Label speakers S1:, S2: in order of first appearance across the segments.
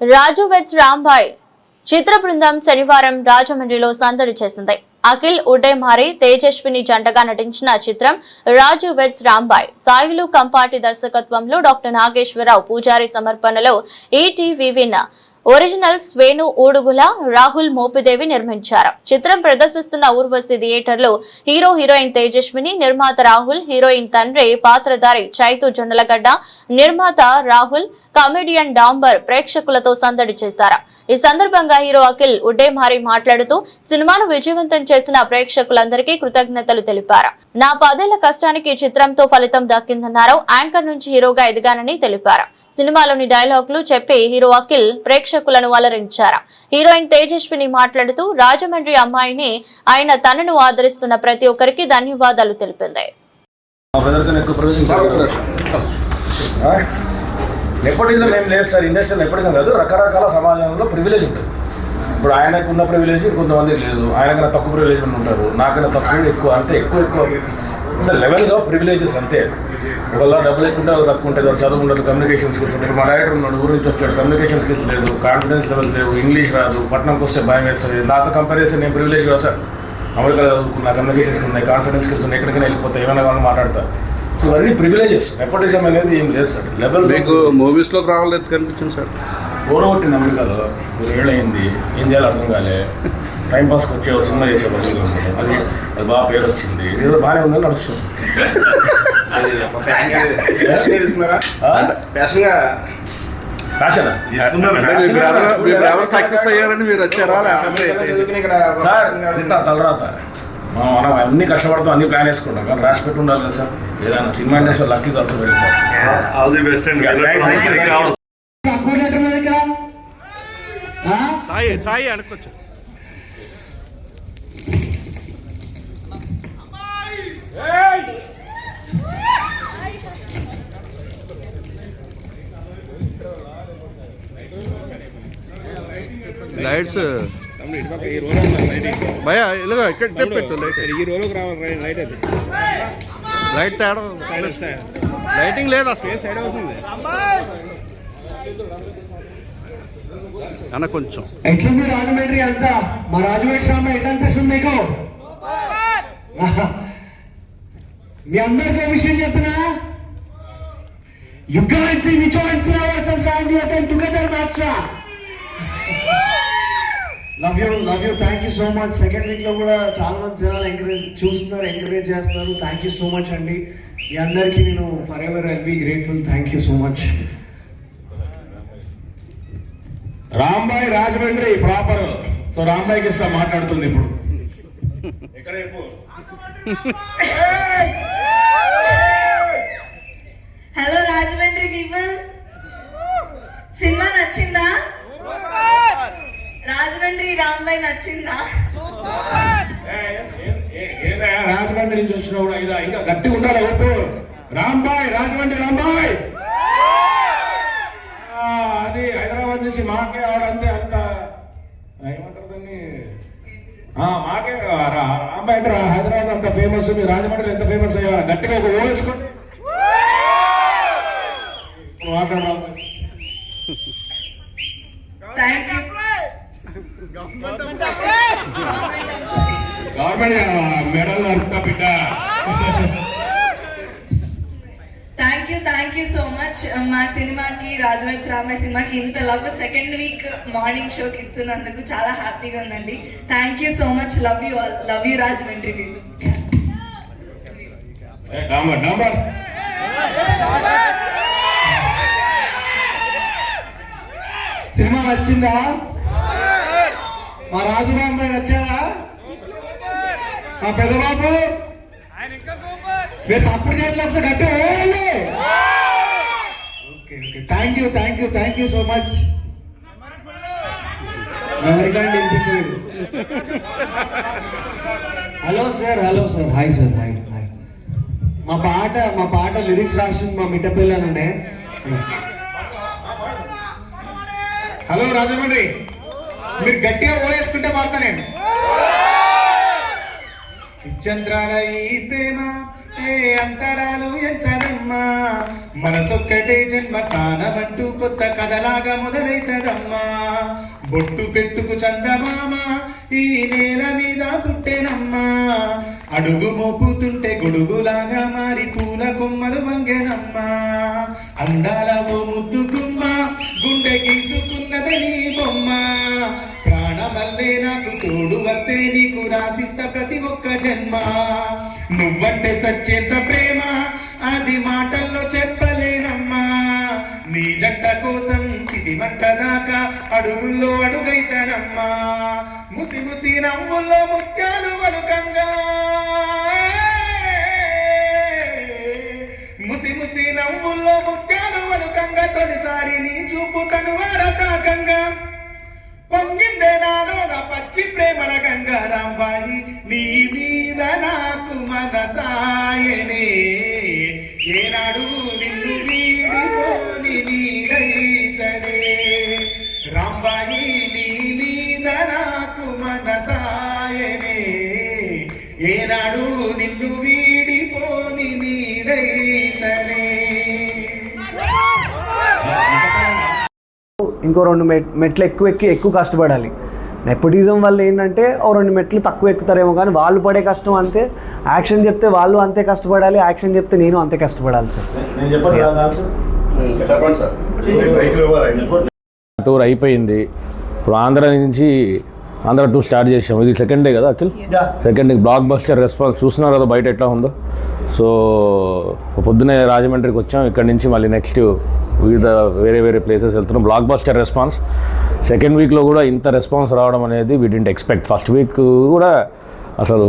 S1: రాజు వెచ్ రాంబాయ్ చిత్ర బృందం శనివారం రాజమండ్రిలో సందడి చేసింది. అఖిల్ ఉడేమారి తేజస్విని జంటగా నటించిన చిత్రం రాజు వెట్స్ రాంబాయ్ సాయిలు కంపాటి దర్శకత్వంలో డాక్టర్ నాగేశ్వరరావు పూజారి సమర్పణలో ఈటీ ఒరిజినల్స్ వేణు ఊడుగుల రాహుల్ మోపిదేవి నిర్మించారు. చిత్రం ప్రదర్శిస్తున్న ఊర్వశి థియేటర్లో హీరో హీరోయిన్ తేజస్విని నిర్మాత రాహుల్ హీరోయిన్ తండ్రి పాత్రధారి చైతు జొన్నలగడ్డ నిర్మాత రాహుల్ కమెడియన్ డాంబర్ ప్రేక్షకులతో సందడి చేశారు. ఈ సందర్భంగా హీరో అఖిల్ ఉడ్డేమారి మాట్లాడుతూ సినిమాను విజయవంతం చేసిన ప్రేక్షకులందరికీ కృతజ్ఞతలు తెలిపారు. నా పదేళ్ళ కష్టానికి ఈ చిత్రంతో ఫలితం దక్కిందన్నారు యాంకర్ నుంచి హీరోగా ఎదిగానని తెలిపారు. సినిమాలోని డైలాగులు చెప్పి హీరో అఖిల్ ప్రేక్షకులను అలరించారు. హీరోయిన్ తేజస్విని మాట్లాడుతూ రాజమండ్రి అమ్మాయిని ఆయన తనను ఆదరిస్తున్న ప్రతి ఒక్కరికి ధన్యవాదాలు తెలిపింది.
S2: మా నెపోటిజం ఏం లేదు సార్. ఇండస్ట్రీ నెపోటిజం కాదు రకరకాల సమాజంలో ప్రివిలేజ్ ఉంటుంది. ఇప్పుడు ఆయనకు ఉన్న ప్రివిలేజ్ కొంతమందికి లేదు. ఆయనకన్నా తక్కువ ప్రివిలేజ్ ఉంటారు? నాకన్నా తక్కువ ఎక్కువ అంతే ఎక్కువ ఎక్కువ. లెవెల్స్ ఆఫ్ ప్రివిలేజెస్ అంతే. ఒకళ్ళ డబ్బులు ఎక్కువ ఉంటే వాళ్ళకి తక్కువ ఉంటుంది వాళ్ళు చదువు ఉండదు కమ్యూనికేషన్ స్కిల్స్ ఉంటాయి మా డైరెక్టర్ ఉన్నాడు ఊరి నుంచి వచ్చాడు కమ్యూనికేషన్ స్కిల్స్ లేదు కాన్ఫిడెన్స్ లెవెల్స్ లేవు ఇంగ్లీష్ రాదు పట్టణంకి వస్తే భయం వేస్తుంది. నాతో కంపేర్ చేస్తే నేను ప్రివిలేజ్ కదా సార్. అమెరికాలో చదువుకున్నా కమ్యూనికేషన్ స్కిల్స్ ఉన్నాయి కాన్ఫిడెన్స్ స్కిల్స్ ఉన్నాయి ఎక్కడికైనా వెళ్ళిపోతా ఏమైనా కావాలని మాట్లాడతా. సో ఇవన్నీ ప్రివిలేజెస్ నెపోటిజం అనేది ఏం లేదు సార్. లెవెల్
S3: మీకు మూవీస్లోకి రావాలేదు కనిపించింది సార్.
S2: ఓడగొట్టింది అమెరికాలో. ఏళ్ళయింది ఏం చేయాలో అర్థం కాలే. టైం పాస్కి వచ్చే సినిమా చేసే బస్సులో అది అది బాగా పేరు వచ్చింది. ఏదో బాగానే ఉందని నడుస్తుంది.
S3: సక్సెస్ అయ్యారని మీరు వచ్చారా లేకపోతే
S2: తలరాత మనం మనం అన్ని కష్టపడతాం అన్ని ప్లాన్ వేసుకుంటాం కానీ రాసి పెట్టి ఉండాలి కదా సార్ ఏదైనా cinema industry lucky also very
S3: all the best and Sai Sai అనుకోవచ్చు లైట్స్ భయ ఇలాగ ఇక్కడ పెట్టు లైట్
S4: ఈ రోజుకి రావాలి రైట్ అది.
S3: లైట్ తేడా లైటింగ్ లేదు అసలు.
S4: సైడ్ అవుతుంది.
S3: అన్న కొంచెం.
S5: ఎట్లుంది రాజమండ్రి అంతా? మా రాజవేట్ శ్యామ ఎట్లా అనిపిస్తుంది మీకు? మీ అందరికీ ఒక విషయం చెప్పిన? యుగాన్సీ విచోన్సీ వర్సెస్ రాండి attend together match love you love you thank you so much second వీక్లో కూడా చాలా మంది జనాలు ఎంకరేజ్ చూస్తున్నారు ఎంకరేజ్ చేస్తున్నారు. థ్యాంక్ యూ సో మచ్ అండి. మీ అందరికీ నేను forever I'll be grateful thank you so much
S2: Rambai Rajahmundry proper. So రాంబాయ్కి ఇస్తా మాట్లాడుతుంది ఇప్పుడు. ఎక్కడ
S6: హలో రాజమండ్రి పీపుల్ సినిమా నచ్చిందా? రాజమండ్రి రాంబాయ్ నచ్చిందా?
S2: రాజమండ్రి నుంచి వచ్చిన కూడా ఇదా ఇంకా గట్టి ఉండాలి ఒప్పు రాంబాయ్ రాజమండ్రి రాంబాయ్. ఆ, అది హైదరాబాద్ నుంచి మాకే ఆడంతే అంత. ఏమంటారు దాన్ని? మాకే రాంబాయ్ అంటే హైదరాబాద్ అంత ఫేమస్ మీ రాజమండ్రి ఎంత ఫేమస్ అయ్యా? గట్టిగా ఒక ఓ వేసుకోండి మాట్లాడాలి
S6: థ్యాంక్ యూ
S2: గవర్నమెంట్ మెడల్ అర్థ బిడ్డ.
S6: Thank you thank you so much మా సినిమాకి రాజవైస్ రామాయ్ సినిమాకి ఇంత లవ్ సెకండ్ వీక్ మార్నింగ్ షోకి ఇస్తున్నందుకు చాలా హ్యాపీగా ఉందండి. Thank you so much love you love you
S2: డాంబర్ డాంబర్.
S5: సినిమా నచ్చిందా? మా రాజబాబు నచ్చారా? మా పెద్దబాబు. మీరు సపోర్ట్ చేయట్లేదు ఒకసారి గట్టి okay okay. Thank you thank you thank you so much ఎవరికండి hello sir hello sir hi sir hi hi మా పాట మా పాట లిరిక్స్ రాసింది మా మిట్ట పిల్లలనే హలో రాజమండ్రి. మీరు గట్టిగా ఓవేసుకుంటే పాడతా నేను. ఇచ్చంత్రాల ఈ ప్రేమ
S4: ఏ అంతరాలు ఎంచదమ్మా మనసొక్కటే జన్మస్థానమంటూ కొత్త కథలాగా మొదలైతదమ్మా. బొట్టు పెట్టుకు చందమామ ఈ నేల మీద పుట్టెనమ్మా. అడుగు మోపుతుంటే గొడుగులాగా మారి పూల కొమ్మలు వంగెనమ్మా. అందాల ఓ అడుగుల్లో అడుగైతానమ్మా. ముసి ముసి నవ్వుల్లో ముత్యాలు వలుకంగా ముసి ముసి నవ్వుల్లో ముత్యాలు వలుకంగా తొలిసారి నీ చూపు తను వారతాకంగా పొంగిందే నాలో నా పచ్చి ప్రేమల గంగారాంబాయి నీ మీద నాకు మనసాయనే. ఏనా
S5: ఇంకో రెండు మెట్ మెట్లు ఎక్కువ ఎక్కి ఎక్కువ కష్టపడాలి. నెపోటిజం వల్ల ఏంటంటే ఓ రెండు మెట్లు తక్కువ ఎక్కుతారేమో కానీ వాళ్ళు పడే కష్టం అంతే. యాక్షన్ చెప్తే వాళ్ళు అంతే కష్టపడాలి యాక్షన్ చెప్తే నేను అంతే కష్టపడాలి సార్.
S2: టూర్ అయిపోయింది. ఇప్పుడు ఆంధ్ర నుంచి ఆంధ్ర టూర్ స్టార్ట్ చేసాం ఇది సెకండ్ డే కదా Akhil? Second day blockbuster response చూస్తున్నారు కదా బయట ఎట్లా ఉందో. సో పొద్దునే రాజమండ్రికి వచ్చాం. ఇక్కడ నుంచి మళ్ళీ నెక్స్ట్ వివిధ వేరే వేరే ప్లేసెస్ వెళ్తున్నాం. బ్లాక్ బస్టర్ రెస్పాన్స్ సెకండ్ వీక్లో కూడా ఇంత రెస్పాన్స్ రావడం అనేది we didn't expect first week కూడా అసలు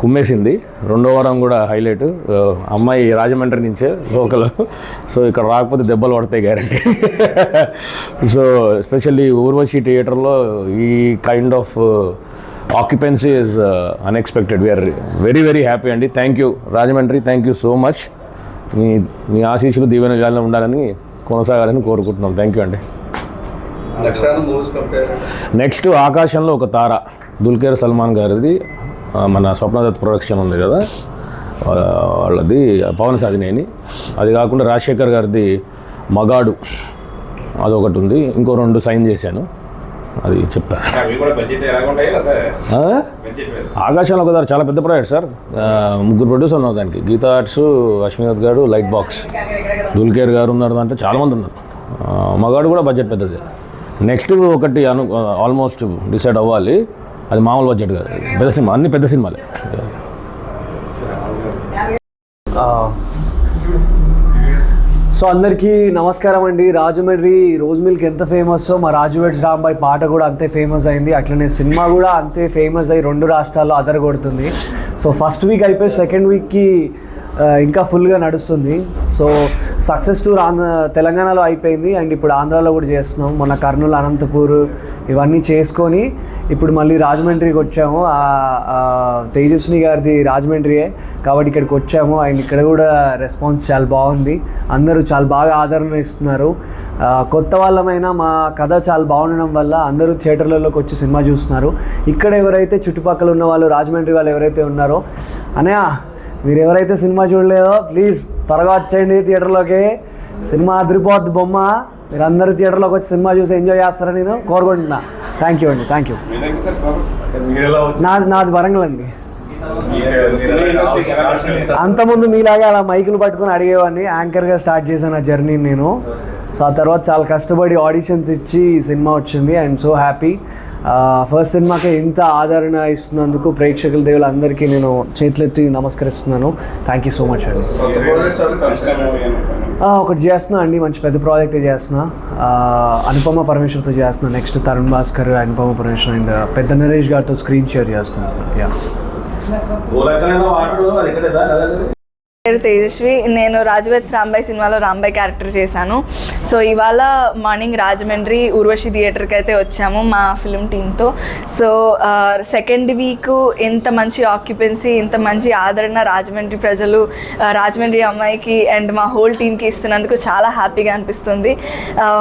S2: కుమ్మేసింది. రెండో వారం కూడా హైలైట్ అమ్మాయి రాజమండ్రి నుంచే లోకల్. సో ఇక్కడ రాకపోతే దెబ్బలు పడతాయి గ్యారంటీ సో ఎస్పెషల్లీ ఊర్వశి థియేటర్లో ఈ kind of occupancy is unexpected we are very very happy అండి thank you Rajahmundry thank you so much మీ మీ ఆశీస్సులు దీవెన ఉండాలని కొనసాగాలని కోరుకుంటున్నాం. థ్యాంక్ యూ అండి.
S3: నెక్స్ట్
S2: ఆకాశంలో ఒక తార దుల్కేర్ సల్మాన్ గారిది మన స్వప్నదత్ ప్రొడక్షన్ ఉంది కదా వాళ్ళది పవన్ సాధినేని అది కాకుండా రాజశేఖర్ గారిది మగాడు అదొకటి ఉంది. ఇంకో రెండు సైన్ చేశాను. అది చెప్తాను ఆ? ఆకాశంలో ఒక తార చాలా పెద్ద ప్రాజెక్ట్ సార్. ముగ్గురు ప్రొడ్యూసర్ ఉన్నారు దానికి. గీతా ఆర్ట్స్ అశ్వినాథ్ గారు లైట్ బాక్స్ దుల్కేర్ గారు ఉన్నారు దాంట్లో చాలామంది ఉన్నారు. మగాడు కూడా బడ్జెట్ పెద్దది. నెక్స్ట్ ఒకటి అను ఆల్మోస్ట్ డిసైడ్ అవ్వాలి. అది మామూలు బడ్జెట్ కాదు. పెద్ద సినిమా అన్ని పెద్ద సినిమాలే.
S5: సో అందరికీ నమస్కారం అండి. రాజమండ్రి రోజ్ మిల్క్ ఎంత ఫేమస్ మా రాజువేట్స్ రాంబాయ్ పాట కూడా అంతే ఫేమస్ అయింది. అట్లనే సినిమా కూడా అంతే ఫేమస్ అయ్యి రెండు రాష్ట్రాల్లో అదరగొడుతుంది. సో ఫస్ట్ వీక్ అయిపోయి సెకండ్ వీక్కి ఇంకా ఫుల్గా నడుస్తుంది. సో సక్సెస్ టూర్ ఆంధ్ర తెలంగాణలో అయిపోయింది. అండ్ ఇప్పుడు ఆంధ్రాలో కూడా చేస్తున్నాం. మొన్న కర్నూలు అనంతపూర్ ఇవన్నీ చేసుకొని ఇప్పుడు మళ్ళీ రాజమండ్రికి వచ్చాము. ఆ- తేజస్విని గారిది రాజమండ్రియే కాబట్టి ఇక్కడికి వచ్చాము. అండ్ ఇక్కడ కూడా రెస్పాన్స్ చాలా బాగుంది. అందరూ చాలా బాగా ఆదరణ ఇస్తున్నారు. కొత్త వాళ్ళమైనా మా కథ చాలా బాగుండడం వల్ల అందరూ థియేటర్లలోకి వచ్చి సినిమా చూస్తున్నారు. ఇక్కడ ఎవరైతే చుట్టుపక్కల ఉన్న వాళ్ళు రాజమండ్రి వాళ్ళు ఎవరైతే ఉన్నారో అనయా మీరు ఎవరైతే సినిమా చూడలేదో ప్లీజ్ త్వరగా వచ్చేయండి థియేటర్లోకి. సినిమా అదిరిపోద్ది బొమ్మ. మీరు అందరూ థియేటర్లోకి వచ్చి సినిమా చూసి ఎంజాయ్ చేస్తారని నేను కోరుకుంటున్నా. థ్యాంక్ యూ అండి థ్యాంక్ యూ నాది నాది వరంగల్ అండి అంతకుముందు మీలాగే అలా మైకులు పట్టుకొని అడిగేవాడిని యాంకర్గా స్టార్ట్ చేశాను ఆ జర్నీ నేను. సో ఆ తర్వాత చాలా కష్టపడి ఆడిషన్స్ ఇచ్చి ఈ సినిమా వచ్చింది. And so happy. ఫస్ట్ సినిమాకి ఇంత ఆదరణ ఇస్తున్నందుకు ప్రేక్షకుల దేవులు అందరికీ నేను చేతులెత్తి నమస్కరిస్తున్నాను. థ్యాంక్ యూ సో మచ్ అండి. ఆ, ఒకటి చేస్తున్నా అండి మంచి పెద్ద ప్రాజెక్ట్ చేస్తున్నా. ఆ, అనుపమ పరమేశ్వర్తో చేస్తున్నా. నెక్స్ట్ తరుణ్ భాస్కర్ అనుపమ పరమేశ్వర్ అండ్ పెద్ద నరేష్ గారితో స్క్రీన్ షేర్ చేసుకుంటున్నా యా
S6: పేరు తేజస్వి నేను రాజవేద్ రాంబాయ్ సినిమాలో రాంబాయ్ క్యారెక్టర్ చేశాను. సో ఇవాళ మార్నింగ్ రాజమండ్రి ఉర్వశి థియేటర్కి అయితే వచ్చాము మా ఫిలిం టీంతో సో సెకండ్ వీక్ ఇంత మంచి ఆక్యుపెన్సీ ఇంత మంచి ఆదరణ రాజమండ్రి ప్రజలు రాజమండ్రి అమ్మాయికి అండ్ మా హోల్ టీంకి ఇస్తున్నందుకు చాలా హ్యాపీగా అనిపిస్తుంది.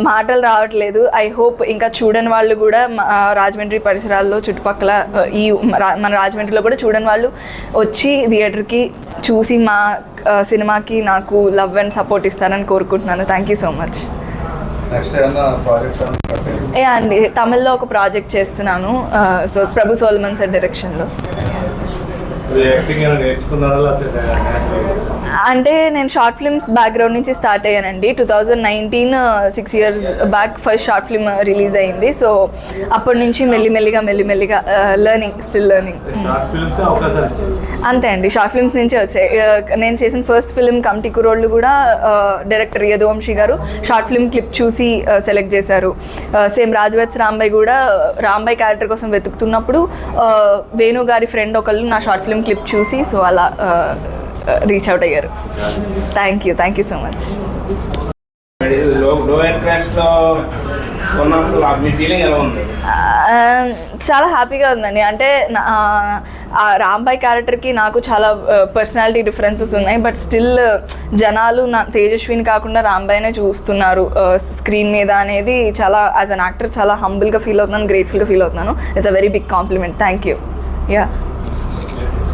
S6: మాటలు రావట్లేదు. ఐ హోప్ ఇంకా చూడని వాళ్ళు కూడా మా- రాజమండ్రి పరిసరాల్లో చుట్టుపక్కల ఈ రా- మన రాజమండ్రిలో కూడా చూడని వాళ్ళు వచ్చి థియేటర్కి చూసి మా సినిమాకి నాకు లవ్ అండ్ సపోర్ట్ ఇస్తారని కోరుకుంటున్నాను. థ్యాంక్ యూ సో మచ్ ఏ అండి తమిళ్ళో ఒక ప్రాజెక్ట్ చేస్తున్నాను. సో ప్రభు సోల్మన్ సార్ డైరెక్షన్లో అంటే నేను షార్ట్ ఫిల్మ్స్ బ్యాక్గ్రౌండ్ నుంచి స్టార్ట్ అయ్యానండి. Two thousand nineteen six years back first short film release అయింది. సో అప్పటి నుంచి మెల్లిమెల్లిగా మెల్లిమెల్లిగా లెర్నింగ్ స్టిల్ లెర్నింగ్ అంతే అండి. షార్ట్ ఫిల్మ్స్ నుంచే వచ్చాయి. ఆ, నేను చేసిన ఫస్ట్ ఫిల్మ్ కమిటీ కురోళ్ళు కూడా director Yaduvamshi garu short film clip చూసి సెలెక్ట్ చేశారు. సేమ్ రాజవత్స్ రాంబాయ్ కూడా రాంబాయ్ క్యారెక్టర్ కోసం వెతుకుతున్నప్పుడు వేణు గారి ఫ్రెండ్ ఒకళ్ళు నా షార్ట్ ఫిల్మ్ క్లిప్ చూసి సో అలా రీచ్ అవుట్ అయ్యారు. Thank you thank you so much చాలా హ్యాపీగా ఉందండి. అంటే నా- రాంబాయ్ క్యారెక్టర్కి నాకు చాలా uh, పర్సనాలిటీ డిఫరెన్సెస్ ఉన్నాయి. బట్ స్టిల్ uh, జనాలు నా తేజస్విని కాకుండా రాంబాయ్నే చూస్తున్నారు. Uh, స్క్రీన్ మీద అనేది చాలా యాజ్ అన్ యాక్టర్ చాలా హంబుల్గా ఫీల్ అవుతున్నాను గ్రేట్ఫుల్గా ఫీల్ అవుతున్నాను. It's a very big compliment thank you yeah